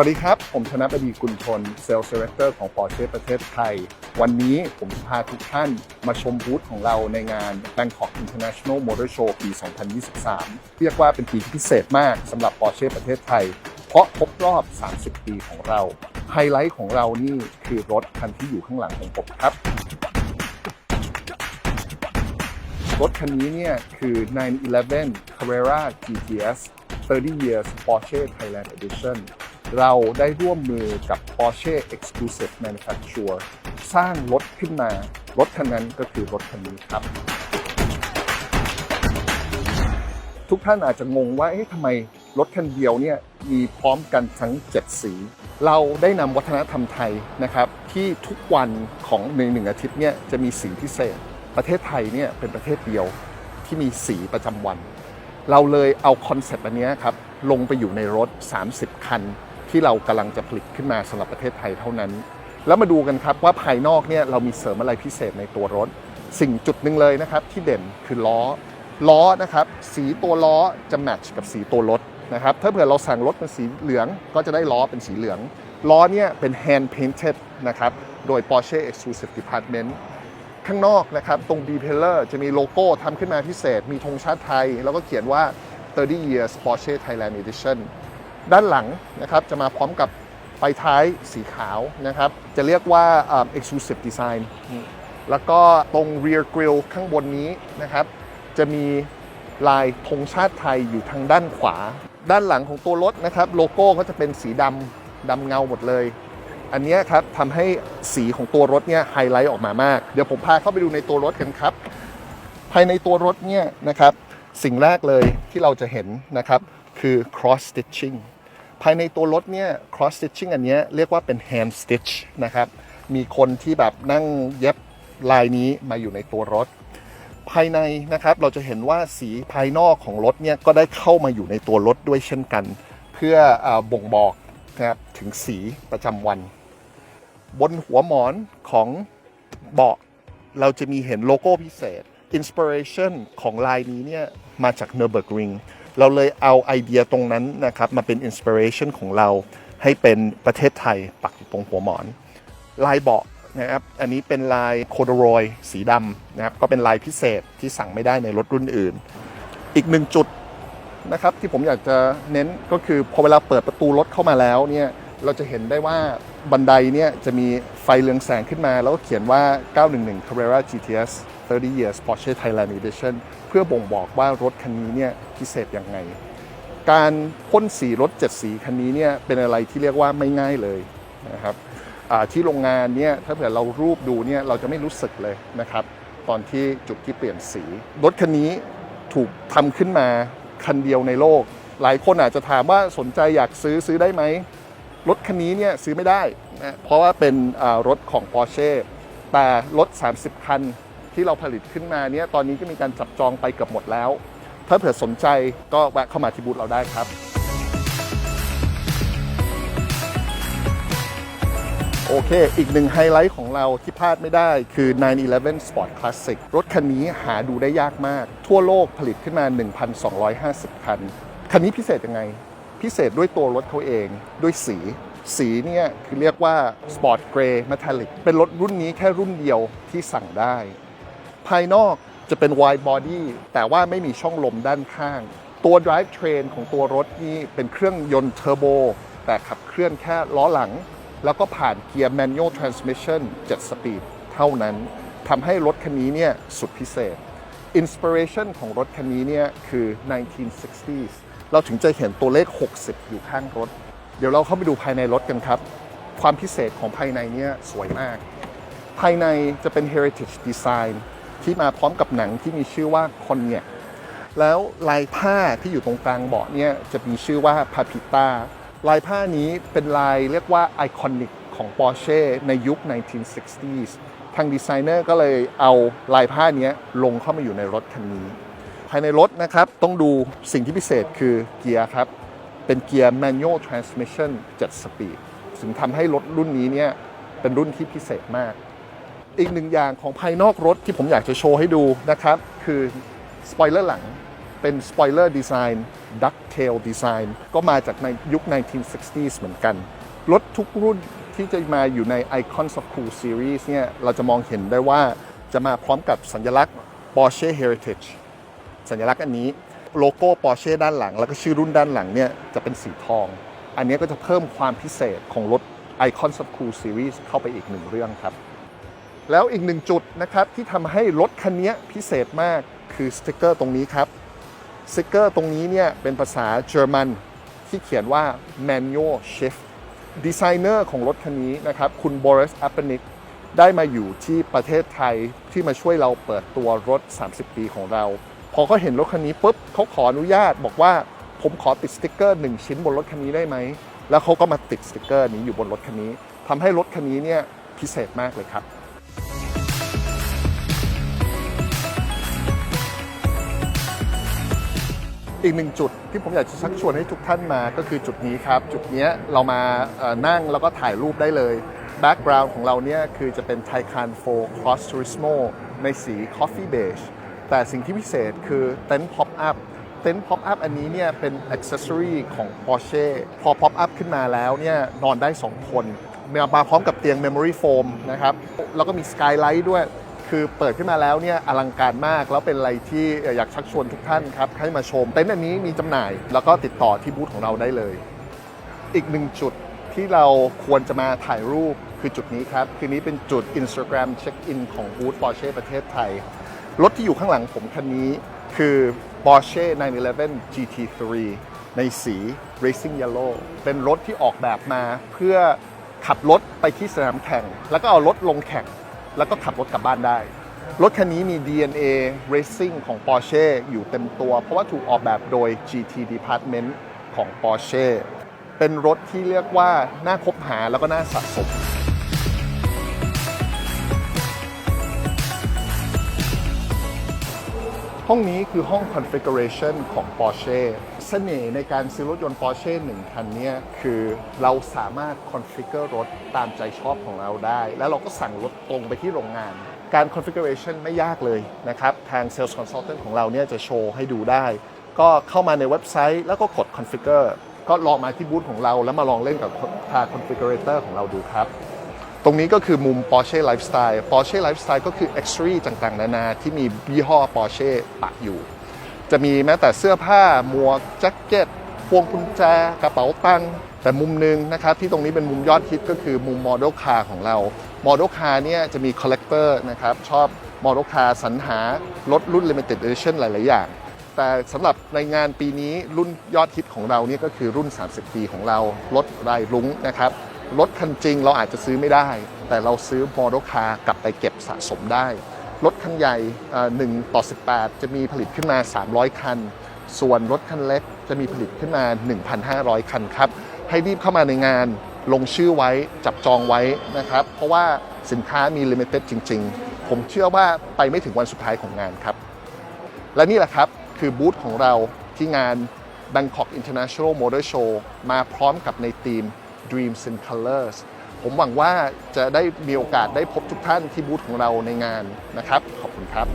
วัสดีครับ ผมธนบดีกุลชนเซลล์เซ r เตอร์ของ Porsche ประเทศไทย วันนี้ผมพาทุกท่านมาชมบูธของเราในงาน Bangkok International Motor Show ปี 2023 เรียกว่าเป็นปีที่พิเศษมากสำหรับ Porsche ประเทศไทย เพราะครบรอบ 30 ปีของเรา ไฮไลท์ของเรานี่คือรถคันที่อยู่ข้างหลังของผมครับรถคันนี้เนี่ยคือ 911 Carrera GTS 30 Years Porsche Thailand Edition เราได้ร่วมมือกับ Porsche Exclusive Manufacturer สร้างรถขึ้นมา รถคันนั้นก็คือรถคันนี้ครับ ทุกท่านอาจจะงงว่าเอ๊ะทำไมรถคันเดียวเนี่ยมีพร้อมกันทั้ง 7 สี เราได้นำวัฒนธรรมไทยนะครับ ที่ทุกวันของในหนึ่งอาทิตย์เนี่ยจะมีสีพิเศษ ประเทศไทยเนี่ยเป็นประเทศเดียวที่มีสีประจำวัน เราเลยเอาคอนเซปต์อันนี้ครับลงไปอยู่ในรถ 30 คัน ที่เรากำลังจะผลิตขึ้นมาสำหรับประเทศไทยเท่านั้น แล้วมาดูกันครับว่าภายนอกเนี่ยเรามีเสริมอะไรพิเศษในตัวรถ สิ่งจุดหนึ่งเลยนะครับที่เด่นคือล้อ ล้อนะครับสีตัวล้อจะแมทช์กับสีตัวรถนะครับถ้าเผื่อเราสั่งรถเป็นสีเหลืองก็จะได้ล้อเป็นสีเหลือง ล้อเนี่ยเป็น hand painted นะครับโดย Porsche Exclusive Department ข้างนอกนะครับตรง d p e l l e r จะมีโลโก้ทำขึ้นมาพิเศษ มีธงชาติไทย แล้วก็เขียนว่า 30 years Porsche Thailand Edition ด้านหลังนะครับจะมาพร้อมกับไฟท้ายสีขาวนะครับ จะเรียกว่า exclusive design แล้วก็ตรง rear grill ข้างบนนี้นะครับ จะมีลายธงชาติไทยอยู่ทางด้านขวา ด้านหลังของตัวรถนะครับ โลโก้ก็จะเป็นสีดำดำเงาหมดเลย อันนี้ครับทำให้สีของตัวรถเนี่ยไฮไลท์ออกมามาก เดี๋ยวผมพาเข้าไปดูในตัวรถกันครับ ภายในตัวรถเนี่ยนะครับ สิ่งแรกเลยที่เราจะเห็นนะครับคือ cross stitching ภายในตัวรถเนี่ย cross stitching อันนี้เรียกว่าเป็น hand stitch นะครับ มีคนที่แบบนั่งเย็บลายนี้มาอยู่ในตัวรถ ภายในนะครับเราจะเห็นว่าสีภายนอกของรถเนี่ยก็ได้เข้ามาอยู่ในตัวรถด้วยเช่นกัน เพื่ออบ่งบอกนะครับถึงสีประจำวัน บนหัวหมอนของเบาะเราจะมีเห็นโลโก้พิเศษอินสปิเรชันของลายนี้เนี่ยมาจากเนอร์เบิร์กริง เราเลยเอาไอเดียตรงนั้นนะครับมาเป็นอินสปิเรชันของเราให้เป็นประเทศไทยปักอยู่ตรงหัวหมอน ลายเบาะนะครับอันนี้เป็นลายโคโดรอยสีดำนะครับก็เป็นลายพิเศษที่สั่งไม่ได้ในรถรุ่นอื่น อีกหนึ่งจุดนะครับที่ผมอยากจะเน้นก็คือพอเวลาเปิดประตูรถเข้ามาแล้วเนี่ยเราจะเห็นได้ว่าบันไดเนี่ยจะมีไฟเรืองแสงขึ้นมา แล้วก็เขียนว่า 911 Carrera GTS 30 years Porsche Thailand Edition เพื่อบ่งบอกว่ารถคันนี้เนี่ยพิเศษยังไง การพ่นสีรถ 7 สีคันนี้เนี่ยเป็นอะไรที่เรียกว่าไม่ง่ายเลยนะครับที่โรงงานเนี่ยถ้าเผื่อเรารูปดูเนี่ยเราจะไม่รู้สึกเลยนะครับ ตอนที่จุดที่เปลี่ยนสีรถคันนี้ถูกทำขึ้นมาคันเดียวในโลก หลายคนอาจจะถามว่าสนใจอยากซื้อซื้อได้ไหมรถคันนี้เนี่ยซื้อไม่ได้นะเพราะว่าเป็นรถของ Porsche แต่รถ 30 คัน ที่เราผลิตขึ้นมาเนี่ยตอนนี้ก็มีการจับจองไปเกือบหมดแล้ว ถ้าเผื่อสนใจก็แวะเข้ามาที่บูธเราได้ครับ โอเค อีกหนึ่งไฮไลท์ของเราที่พลาดไม่ได้คือ 911 Sport Classic รถคันนี้หาดูได้ยากมาก ทั่วโลกผลิตขึ้นมา 1,250 คัน คันนี้พิเศษยังไง พิเศษด้วยตัวรถเขาเองด้วยสีสีเนี่ยคือเรียกว่า Sport Grey Metallic เป็นรถรุ่นนี้แค่รุ่นเดียวที่สั่งได้ ภายนอกจะเป็น wide body แต่ว่าไม่มีช่องลมด้านข้าง ตัว drive train ของตัวรถนี่เป็นเครื่องยนต์เทอร์โบแต่ขับเคลื่อนแค่ล้อหลัง แล้วก็ผ่านเกียร์ manual transmission 7 สปีดเท่านั้นทำให้รถคันนี้เนี่ยสุดพิเศษ inspiration ของรถคันนี้เนี่ยคือ 1960s เราถึงจะเห็นตัวเลข 60 อยู่ข้างรถ เดี๋ยวเราเข้าไปดูภายในรถกันครับ ความพิเศษของภายในเนี่ยสวยมาก ภายในจะเป็น heritage design ที่มาพร้อมกับหนังที่มีชื่อว่าคอนเนียแล้วลายผ้าที่อยู่ตรงกลางเบาะเนี่ยจะมีชื่อว่าพาพิต้าลายผ้านี้เป็นลายเรียกว่าไอคอนิกของ Porsche ในยุค 1960s ทางดีไซเนอร์ก็เลยเอาลายผ้านี้ลงเข้ามาอยู่ในรถคันนี้ ภายในรถนะครับต้องดูสิ่งที่พิเศษคือเกียร์ครับ เป็นเกียร์ manual transmission 7สปีดถึงทำให้รถรุ่นนี้เนี่ยเป็นรุ่นที่พิเศษมาก อีกหนึ่งอย่างของภายนอกรถที่ผมอยากจะโชว์ให้ดูนะครับ คือสปอยเลอร์หลังเป็น spoiler design ducktail design ก็มาจากในยุค 1960s เหมือนกัน รถทุกรุ่นที่จะมาอยู่ใน Icons of Cool Series เนี่ยเราจะมองเห็นได้ว่าจะมาพร้อมกับสัญลักษณ์ Porsche Heritage สัญลักษณ์อันนี้โลโก้ Porsche ด้านหลัง แล้วก็ชื่อรุ่นด้านหลังเนี่ยจะเป็นสีทอง อันนี้ก็จะเพิ่มความพิเศษของรถ Icons of Cool Series เข้าไปอีกหนึ่งเรื่องครับ แล้วอีกหนึ่งจุดนะครับที่ทำให้รถคันนี้พิเศษมากคือสติกเกอร์ตรงนี้ครับสติกเกอร์ตรงนี้เนี่ยเป็นภาษาเยอรมันที่เขียนว่า manual shift ดีไซเนอร์ของรถคันนี้นะครับคุณบริสอัปเปนิกได้มาอยู่ที่ประเทศไทยที่มาช่วยเราเปิดตัวรถ 30 ปีของเรา พอเขาเห็นรถคันนี้ปุ๊บเขาขออนุญาตบอกว่าผมขอติดสติกเกอร์หนึ่งชิ้นบนรถคันนี้ได้ไหม แล้วเขาก็มาติดสติกเกอร์นี้อยู่บนรถคันนี้ทำให้รถคันนี้เนี่ยพิเศษมากเลยครับ อีกหนึ่งจุดที่ผมอยากจะชักชวนให้ทุกท่านมาก็คือจุดนี้ครับ จุดนี้เรามานั่งแล้วก็ถ่ายรูปได้เลยแบ็กกราวน์ของเราเนี่ยคือจะเป็น Taycan 4 Cross Turismo ในสี Coffee Beige แต่สิ่งที่พิเศษคือเต็นท์ Pop Up เต็นท์ Pop Up อันนี้เนี่ยเป็น Accessory ของ Porsche พอ Pop Up ขึ้นมาแล้วเนี่ยนอนได้ 2 คนมามาพร้อมกับเตียง Memory Foam นะครับแล้วก็มี Skylight ด้วย คือเปิดขึ้นมาแล้วเนี่ยอลังการมาก แล้วเป็นอะไรที่อยากชักชวนทุกท่านครับให้มาชม เต็นท์อันนี้มีจำหน่าย แล้วก็ติดต่อที่บูธของเราได้เลย อีกหนึ่งจุดที่เราควรจะมาถ่ายรูปคือจุดนี้ครับ คือนี้เป็นจุด Instagram Check-in ของบูธ Porsche ประเทศไทย รถที่อยู่ข้างหลังผมคันนี้คือ Porsche 911 GT3 ในสี Racing Yellow เป็นรถที่ออกแบบมาเพื่อขับรถไปที่สนามแข่ง แล้วก็เอารถลงแข่ง แล้วก็ขับรถกลับบ้านได้ รถคันนี้มี DNA Racing ของ Porsche อยู่เต็มตัว เพราะว่าถูกออกแบบโดย GT Department ของ Porsche เป็นรถที่เรียกว่า น่าคบหาแล้วก็น่าสะสมห้องนี้คือห้อง configuration ของ Porsche เสน่ห์ในการซื้อรถยนต์ Porsche 1 คันนี้คือเราสามารถ configure รถตามใจชอบของเราได้ แล้วเราก็สั่งรถตรงไปที่โรงงาน การ configuration ไม่ยากเลยนะครับ ทาง sales consultant ของเราเนี่ยจะโชว์ให้ดูได้ ก็เข้ามาในเว็บไซต์แล้วก็กด configure ก็ลองมาที่บูธของเราแล้วมาลองเล่นกับทาง configurator ของเราดูครับตรงนี้ก็คือมุม Porsche Lifestyle Porsche Lifestyle ก็คือ Accessory ต่างๆ นานาที่มียี่ห้อ Porsche ปักอยู่ จะมีแม้แต่เสื้อผ้าหมวกแจ็คเก็ตพวงกุญแจกระเป๋าตังค์แต่มุมหนึ่งนะครับที่ตรงนี้เป็นมุมยอดฮิตก็คือมุม Model Car ของเรา Model Car เนี่ยจะมี Collector นะครับชอบ Model Car สรรหารถรุ่น Limited Edition หลาย ๆ อย่าง แต่สำหรับในงานปีนี้รุ่นยอดฮิตของเราเนี่ยก็คือรุ่น 30 ปีของเรารถรายรุ้งนะครับรถคันจริงเราอาจจะซื้อไม่ได้ แต่เราซื้อโมเดลคาร์กลับไปเก็บสะสมได้ รถคันใหญ่1ต่อ 18 จะมีผลิตขึ้นมา 300 คัน ส่วนรถคันเล็กจะมีผลิตขึ้นมา 1,500 คันครับ ให้รีบเข้ามาในงานลงชื่อไว้จับจองไว้นะครับ เพราะว่าสินค้ามีลิมิเต็ดจริง ๆ ผมเชื่อว่าไปไม่ถึงวันสุดท้ายของงานครับ และนี่แหละครับคือบูธของเราที่งาน Bangkok International Motor Show มาพร้อมกับในทีม Dreams in Colors ผมหวังว่าจะได้มีโอกาสได้พบทุกท่านที่บูธของเราในงานนะครับ ขอบคุณครับ